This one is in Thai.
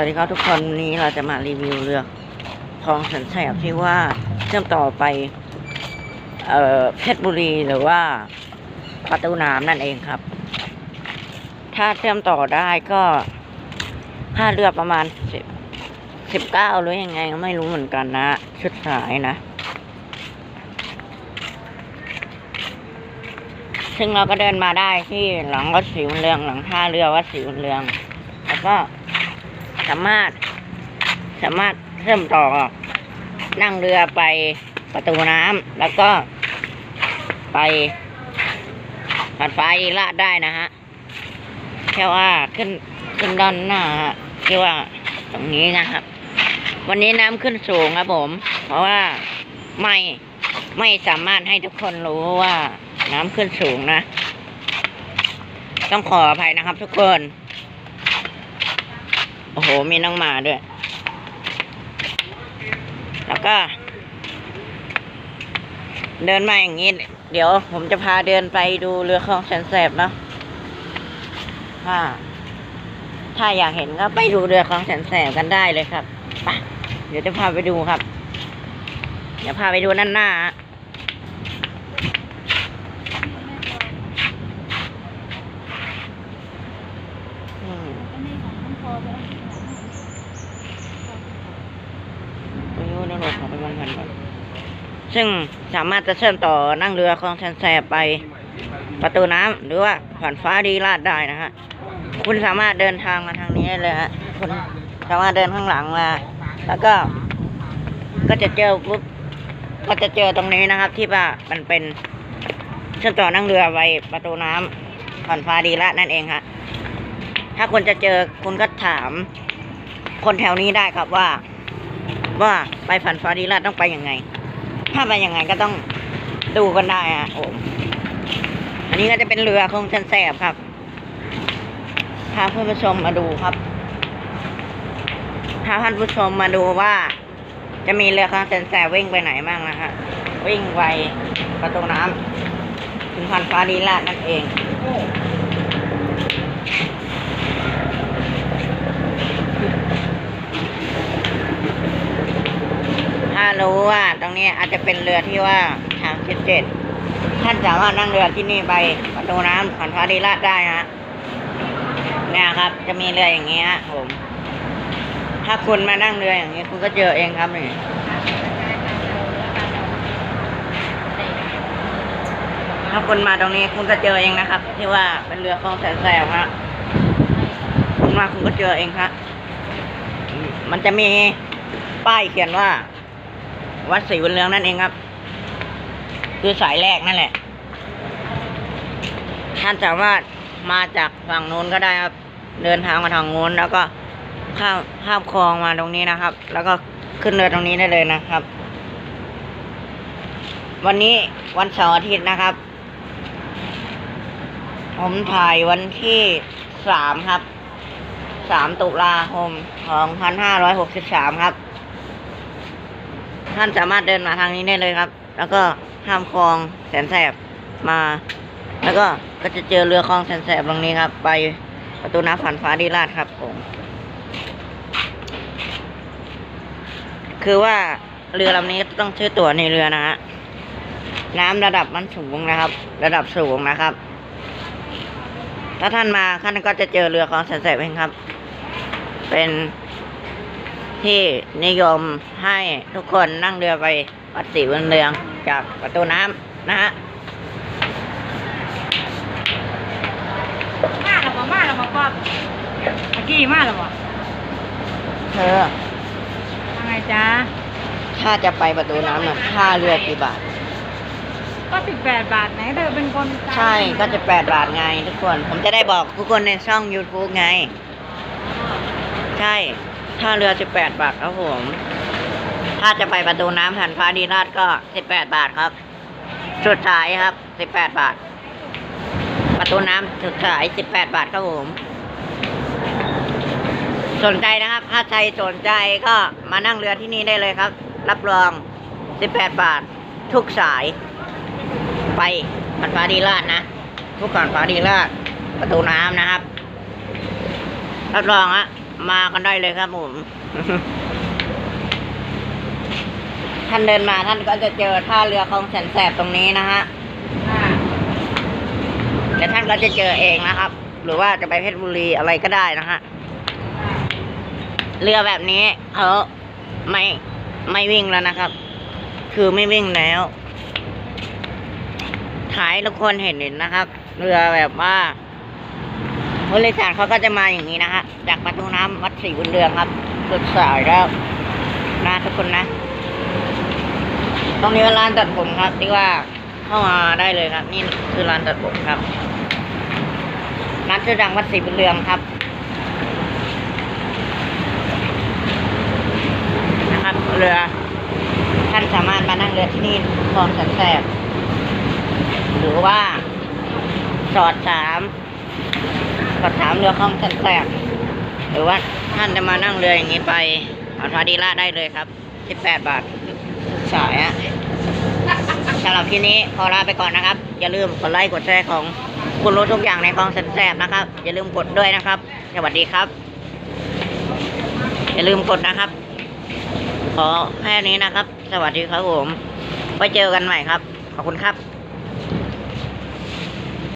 วัสดีครับทุกคนวันนี้เราจะมารีวิวเรือคลองสันแสบที่ว่าเชื่อมต่อไป เอ่อเพชรบุรีหรือว่าประตูน้ำนั่นเองครับ ถ้าเชื่อมต่อได้ก็ค่าเรือประมาณสิบสิบเก้าหรือยังไงก็ไม่รู้เหมือนกันนะ ชุดสายนะ ซึ่งเราก็เดินมาได้ที่หลังวัดศรีบุญเรืองหลังท่าเรือวัดศรีบุญเรืองแล้วก็ สามารถ สามารถเชื่อมต่อ นั่งเรือไปประตูน้ำแล้วก็ไปผ่านฟ้าอีลาดได้นะฮะแค่ว่าขึ้นขึ้นด้านหน้าฮะที่ว่าตรงนี้นะครับ วันนี้น้ำขึ้นสูงครับผม เพราะว่าไม่ไม่สามารถให้ทุกคนรู้ว่าน้ำขึ้นสูงนะ ต้องขออภัยนะครับทุกคน อ้โห มีน้องหมาด้วย แล้วก็ เดินมาอย่างนี้ เดี๋ยวผมจะพาเดินไปดูเรือคลองแสนแสบเนาะถ้าถ้าอยากเห็นก็ไปดูเรือคลองแสนแสบกันได้เลยครับ ไป เดี๋ยวจะพาไปดูครับ เดี๋ยวพาไปดูด้านหน้าฮะอืม ไม่รู้นะหลบของไปวันกันก่อน ซึ่งสามารถจะเชื่อมต่อนั่งเรือคลองแสนแสบไปประตูน้ำหรือว่าผ่านฟ้าดีลาดได้นะฮะคุณสามารถเดินทางมาทางนี้ได้เลยฮะคุณสามารถเดินข้างหลังมา แล้วก็ ก็จะเจอปุ๊บก็จะเจอตรงนี้นะครับ ที่ว่ามันเป็นเชื่อมต่อนั่งเรือไปประตูน้ำผ่านฟ้าดีลาดนั่นเองฮะถ้าคุณจะเจอคุณก็ถาม คนแถวนี้ได้ครับว่า ว่าไปฝันฟ้าดีลาดต้องไปยังไง ถ้าไปยังไงก็ต้องดูกันได้ฮะผมอันนี้ก็จะเป็นเรือคงชันแสบครับ พาเพื่อนผู้ชมมาดูครับ พาท่านผู้ชมมาดูว่า จะมีเรือคลองแสนแสบวิ่งไปไหนบ้างนะฮะ วิ่งไปประตูน้ำถึงพันฟ้าดีลาดนั่นเอง ถ้ารู้ว่าตรงนี้อาจจะเป็นเรือที่ว่าทางชิดเจ็ดท่านสามารถนั่งเรือที่นี่ไปประตูน้ำผ่านฟ้าดีลาดได้ฮะเนี่ยครับ จะมีเรืออย่างเงี้ยฮะผม ถ้าคุณมานั่งเรืออย่างนี้คุณก็เจอเองครับนี่ถ้าคุณมาตรงนี้คุณก็เจอเองนะครับ ที่ว่าเป็นเรือคลองแสนแสบฮะคุณมาคุณก็เจอเองครับมันจะมีป้ายเขียนว่า วัดศรีบุญเรืองนั่นเองครับ คือสายแรกนั่นแหละ ท่านสามารถมาจากฝั่งนู้นก็ได้ครับ เดินทางมาทางนู้นแล้วก็ข้ามข้ามคลองมาตรงนี้นะครับ แล้วก็ขึ้นเรือตรงนี้ได้เลยนะครับ วันนี้วันเสาร์อาทิตย์นะครับ ผมถ่ายวันที่สามครับสามตุลาคมสองพันห้าร้อยหกสิบสามครับ ท่านสามารถเดินมาทางนี้ได้เลยครับ แล้วก็ข้ามคลองแสนแสบมา แล้วก็ก็จะเจอเรือคลองแสนแสบตรงนี้ครับ ไปประตูน้ำผ่านฟ้าดีลาดครับผมคือว่าเรือลำนี้ต้องซื้อตั๋วในเรือนะฮะน้ำระดับมันสูงนะครับ ระดับสูงนะครับ ถ้าท่านมาท่านก็จะเจอเรือคลองแสนแสบเองครับ เป็น ที่นิยมให้ทุกคนนั่งเรือไปวัดศรีบุญเรืองจากประตูน้ำนะฮะมาแล้วบ่มาแล้วบ่ป๊อบเมื่อกี้มาแล้วบ่เธอว่าไงจ๊ะถ้าจะไปประตูน้ำน่ะค่าเรือกี่บาท ก็สิบแปดบาทไหนเธอเป็นคนจ่ายใช่ก็จะแปดบาทไงทุกคน ผมจะได้บอกทุกคนในช่อง YouTube ไง ใช่ ค่าเรือสิบแปดบาทครับผม ถ้าจะไปประตูน้ำผ่านฟ้าดีราชก็สิบแปดบาทครับ สุดท้ายครับสิบแปดบาท ประตูน้ำสุดท้ายสิบแปดบาทครับผม สนใจนะครับ ถ้าใครสนใจก็มานั่งเรือที่นี่ได้เลยครับ รับรองสิบแปดบาท ทุกสาย ไปผ่านฟ้าดีราชนะ ทุกก่อนฟ้าดีราชประตูน้ำนะครับรับรองอะ มากันได้เลยครับผม ท่านเดินมาท่านก็จะเจอท่าเรือคลองแสนแสบตรงนี้นะฮะแต่ท่านก็จะเจอเองนะครับ หรือว่าจะไปเพชรบุรีอะไรก็ได้นะฮะ เรือแบบนี้เขาไม่ไม่วิ่งแล้วนะครับ คือไม่วิ่งแล้วถ่ายทุกคนเห็นเห็นนะครับ เรือแบบว่า บริษัทเขาก็จะมาอย่างนี้นะฮะจากประตูน้ำวัดศรีบุญเรืองครับสุดสายแล้วนะทุกคนนะ ตรงนี้เป็นร้านตัดผมครับที่ว่าเข้ามาได้เลยครับ นี่คือร้านตัดผมครับร้านชื่อดังวัดศรีบุญเรืองครับนะครับเรือท่านสามารถมานั่งเรือที่นี่คลองแสนแสบหรือว่าสอดสาม สอดสามเรือคลองแสนแสบหรือว่าท่านจะมานั่งเรืออย่างนี้ไปอัลฟาดีล่าได้เลยครับสิบาททุกสายอะสำหรับที่นี้ขอลาไปก่อนนะครับ อย่าลืมกดไลค์กดแชร์ของคุณรู้ทุกอย่างในคลองแสนแสบนะครับ อย่าลืมกดด้วยนะครับ สวัสดีครับ อย่าลืมกดนะครับ ขอแค่นี้นะครับ สวัสดีครับผมไว้เจอกันใหม่ครับ ขอบคุณครับ